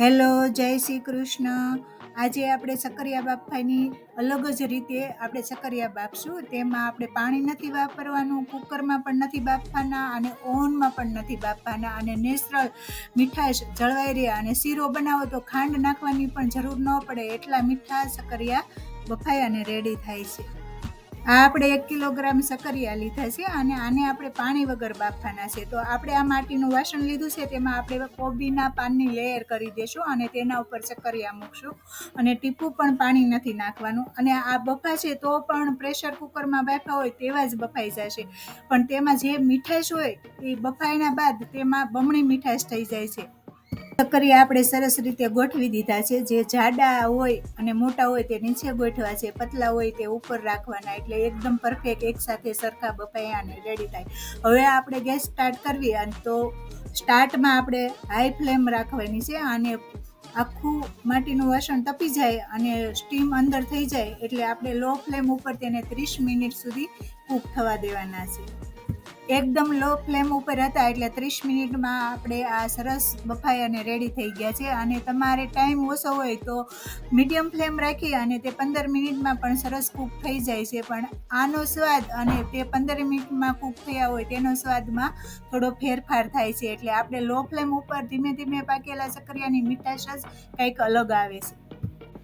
Hello, જય શ્રી કૃષ્ણ. આજે આપણે સક્કરિયા બાફવાની અલગ જ રીતે આપણે સક્કરિયા બાફશું. તેમાં આપણે પાણી નથી વાપરવાનું, કુકરમાં પણ નથી બાફવાના અને ઓવનમાં પણ નથી બાફવાના. અને નેચરલ મીઠાશ જળવાઈ રહે અને શીરો બનાવો તો ખાંડ નાખવાની પણ જરૂર ન પડે. એટલા મીઠા સક્કરિયા બફાઈ અને રેડી થાય છે. આ આપણે એક કિલોગ્રામ સક્કરિયા લીધા છે અને આને આપણે પાણી વગર બાફવાના છે. તો આપણે આ માટીનું વાસણ લીધું છે, તેમાં આપણે કોબીના પાનની લેયર કરી દેશું અને તેના ઉપર સકરિયા મૂકશું અને ટીપું પણ પાણી નથી નાખવાનું. અને આ બફાશે તો પણ પ્રેશર કુકરમાં બાફા હોય તેવા જ બફાઈ જશે. પણ તેમાં જે મીઠાશ હોય એ બફાઈના બાદ તેમાં બમણી મીઠાશ થઈ જાય છે. સક્કરિયા આપણે સરસ રીતે ગોઠવી દીધા છે. જે જાડા હોય અને મોટા હોય તે નીચે ગોઠવા છે. પતલા હોય તે ઉપર રાખવાના. એટલે એકદમ પરફેક્ટ એકસાથે સરખા બપાયા અને રેડી થાય. હવે આપણે ગેસ સ્ટાર્ટ કરવી અને તો સ્ટાર્ટમાં આપણે હાઈ ફ્લેમ રાખવાની છે અને આખું માટીનું વાસણ તપી જાય અને સ્ટીમ અંદર થઈ જાય. એટલે આપણે લો ફ્લેમ ઉપર તેને ત્રીસ મિનિટ સુધી કૂક થવા દેવાના છે. એકદમ લો ફ્લેમ ઉપર હતા એટલે ત્રીસ મિનિટમાં આપણે આ સરસ બફાઈ અને રેડી થઈ ગયા છે. અને તમારે ટાઈમ ઓછો હોય તો મીડિયમ ફ્લેમ રાખી અને તે પંદર મિનિટમાં પણ સરસ કૂક થઈ જાય છે. પણ આનો સ્વાદ અને તે પંદર મિનિટમાં કૂક થયા હોય તેનો સ્વાદમાં થોડો ફેરફાર થાય છે. એટલે આપણે લો ફ્લેમ ઉપર ધીમે ધીમે પાકેલા સક્કરિયાની મીઠાશ જ કંઈક અલગ આવે છે.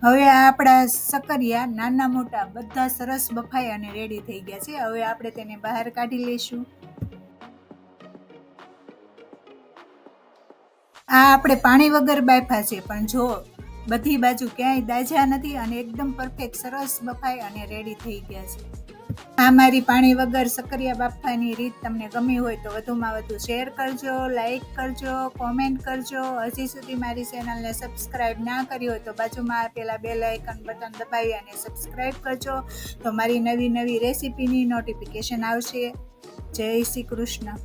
હવે આપણા સકરિયા, નાના મોટા બધા સરસ બફાઈ અને રેડી થઈ ગયા છે. હવે આપણે તેને બહાર કાઢી લઈશું. આ આપણે પાણી વગર બાફા છે, પણ જો બધી બાજુ ક્યાંય દાજા નથી અને એકદમ પરફેક્ટ સરસ બફાઈ અને રેડી થઈ ગયા છે. આ મારી પાણી વગર સક્રિય બાફવાની રીત તમને ગમી હોય તો વધુમાં વધુ શેર કરજો લાઈક કરજો કોમેન્ટ કરજો. હજી સુધી મારી ચેનલને સબસ્ક્રાઈબ ના કરી હોય તો બાજુમાં આપેલા બે લાઇકન બટન દબાવી અને સબસ્ક્રાઈબ કરજો. તો મારી નવી નવી રેસીપીની નોટિફિકેશન આવશે. જય શ્રી કૃષ્ણ.